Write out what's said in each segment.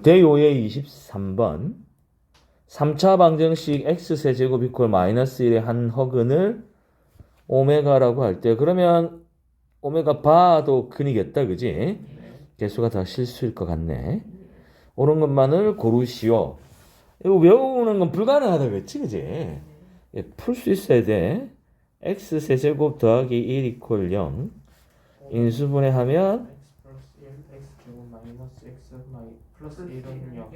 대5의 23번. 3차 방정식 x세 제곱 이퀄 마이너스 1의 한 허근을 오메가라고 할 때 그러면 오메가 바도 근이겠다 그지? 개수가 다 실수일 것 같네. 옳은 것만을 고르시오. 이거 외우는 건 불가능하다 그랬지 그지? 예, 풀수 있어야 돼. X세제곱 더하기 1 이퀄 0 인수분해 하면 x 플러스 1 x 제곱 마이너스 x 마이 플러스 1은 0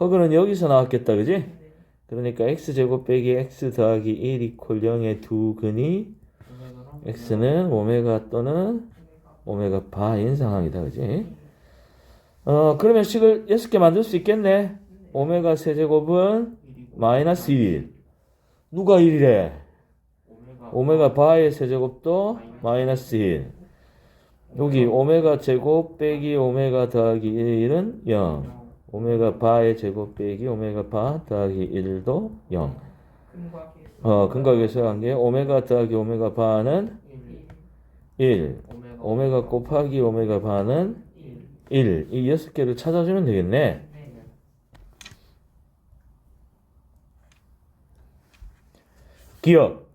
허그는 여기서 나왔겠다 그지? 그러니까 x제곱 빼기 x 더하기 1 이퀄 0의 두 근이 x는 오메가 또는 오메가 바인 상황이다 그지? 어 그러면 식을 6개 만들 수 있겠네 오메가 세제곱은 마이너스 1 누가 1이래? 오메가 오메가 바의 세제곱도 마이너스 1 여기 오메가 제곱 빼기 오메가 더하기 1은 0 오메가 바의 제곱 빼기 오메가 바 더하기 1도 0 근과 계수. 어, 근각에서 한게 오메가 더하기 오메가 바는 1 1 오메가 곱하기 오메가 바는 1. 1이 여섯 개를 찾아주면 되겠네. 네. 기억.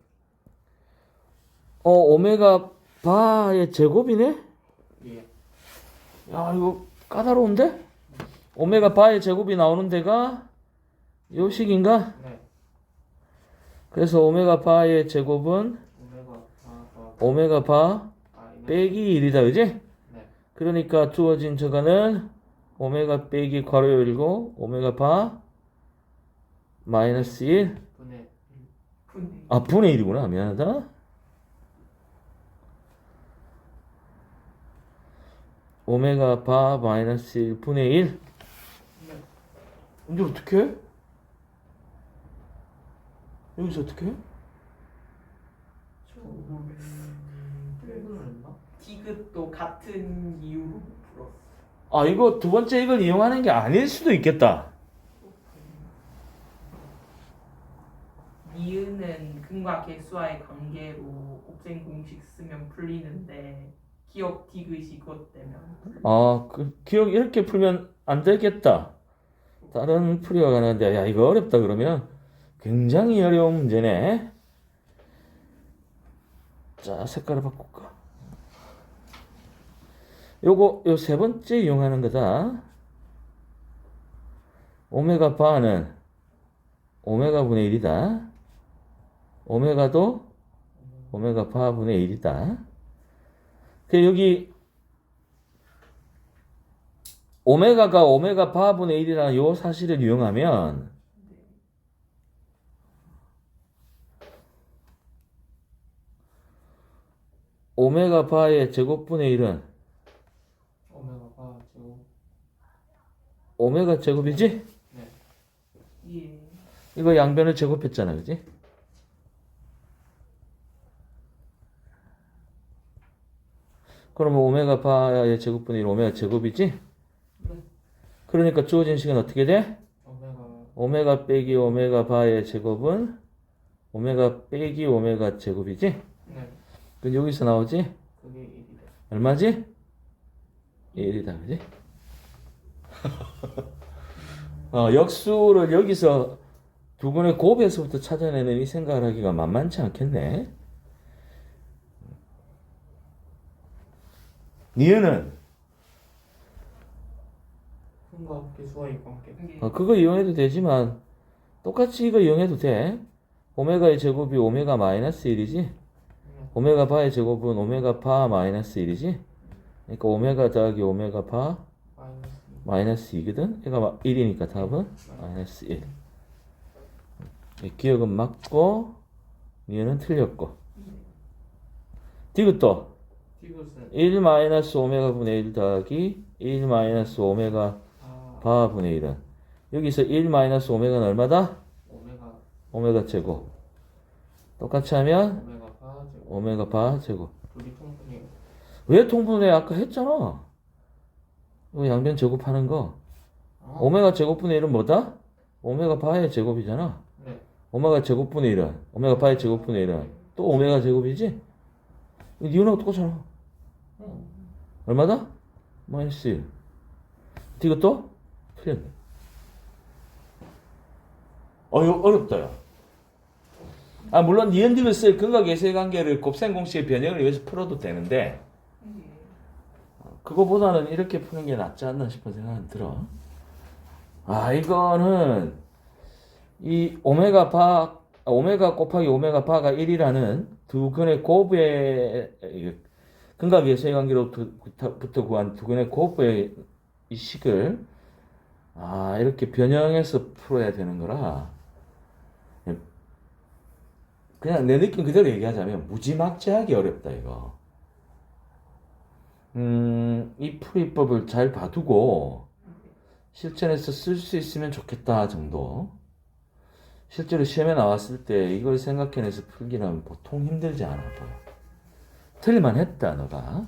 어 오메가 바의 제곱이네? 예 야 이거 까다로운데 오메가 바의 제곱이 나오는 데가 요 식인가 네 그래서 오메가 바의 제곱은 오메가 바 오메가 바 마이너스 빼기 1이다 그지? 네 그러니까 주어진 저거는 오메가 빼기 괄호 열고 오메가 바 마이너스 1 분의 분의. 아, 분의 1이구나. 미안하다. 오메가 바 마이너스 1 분의 1. 근데 어떻게 해? 여기서 어떻게 해? 디귿도 같은 이유로 풀었어. 아, 이거 두 번째 이걸 이용하는 게 아닐 수도 있겠다. 니은은 근과 개수와의 관계로 곱셈 공식 쓰면 풀리는데 기억 디귿이 그것 때문에 아, 그 기억 이렇게 풀면 안 되겠다. 다른 풀이가 가능한데, 야, 이거 어렵다 그러면 굉장히 어려운 문제네. 자, 색깔을 바꿀까? 요거, 요 세 번째 이용하는 거다. 오메가 바는 오메가 분의 1이다. 오메가도 오메가 바 분의 1이다. 그 여기 오메가가 오메가 바분의 1이라는 요 사실을 이용하면 오메가 바의 제곱분의 1은 오메가 바 제곱 오메가 제곱이지? 예. 이거 양변을 제곱했잖아, 그지? 그러면 오메가 바의 제곱분의 1 오메가 제곱이지? 그러니까 주어진 식은 어떻게 돼? 오메가 오메가 빼기 오메가 바의 제곱은 오메가 빼기 오메가 제곱이지? 네 그럼 여기서 나오지? 그게 1이다 얼마지? 1이다, 그지? 어, 역수를 여기서 두 분의 곱에서부터 찾아내는 이 생각을 하기가 만만치 않겠네. 니은은 근과 개수와의 관계 예. 어, 그거 이용해도 되지만 똑같이 이거 이용해도 돼. 오메가의 제곱이 오메가 마이너스 1이지? 오메가 바의 제곱은 오메가 바 마이너스 1이지? 그러니까 오메가 더하기 오메가 바 마이너스 마이너스 2거든? 얘가 1이니까 답은 마이너스 1. 이 기억은 맞고 얘는 틀렸고 디귿도 1 마이너스 오메가 분의 1 더하기 1 마이너스 오메가 바바 분의 1은 여기서 1 마이너스 오메가는 얼마다? 오메가 오메가 제곱. 똑같이 하면 오메가 바 제곱. 오메가 바 제곱. 둘이 통분이 왜 통분해? 아까 했잖아. 이거 양변 제곱하는 거. 아, 오메가 제곱분의 1은 뭐다? 오메가 바의 제곱이잖아. 네. 오메가 제곱분의 1은. 오메가 바의 제곱분의 1은. 또 오메가 제곱이지? 니은하고 똑같잖아 얼마다? 마이너스 1 이것도? 틀렸네. 어, 이거 어렵다요. 아, 물론 니은디루스의 근각 예세 관계를 곱셈 공식의 변형을 위해서 풀어도 되는데, 예. 그거보다는 이렇게 푸는 게 낫지 않나 싶은 생각은 들어. 아, 이거는 이 오메가 바, 아, 오메가 곱하기 오메가 바가 1이라는 두 근의 곱의 이 근각 예수의 관계로부터 구한 두 근의 곱의 이 식을 아, 이렇게 변형해서 풀어야 되는 거라. 그냥 내 느낌 그대로 얘기하자면 무지막지하기 어렵다, 이거. 음, 이 풀이법을 잘 봐두고 실전에서 쓸 수 있으면 좋겠다 정도. 실제로 시험에 나왔을 때 이걸 생각해내서 풀기는 보통 힘들지 않아 보여. 틀릴만 했다, 너가.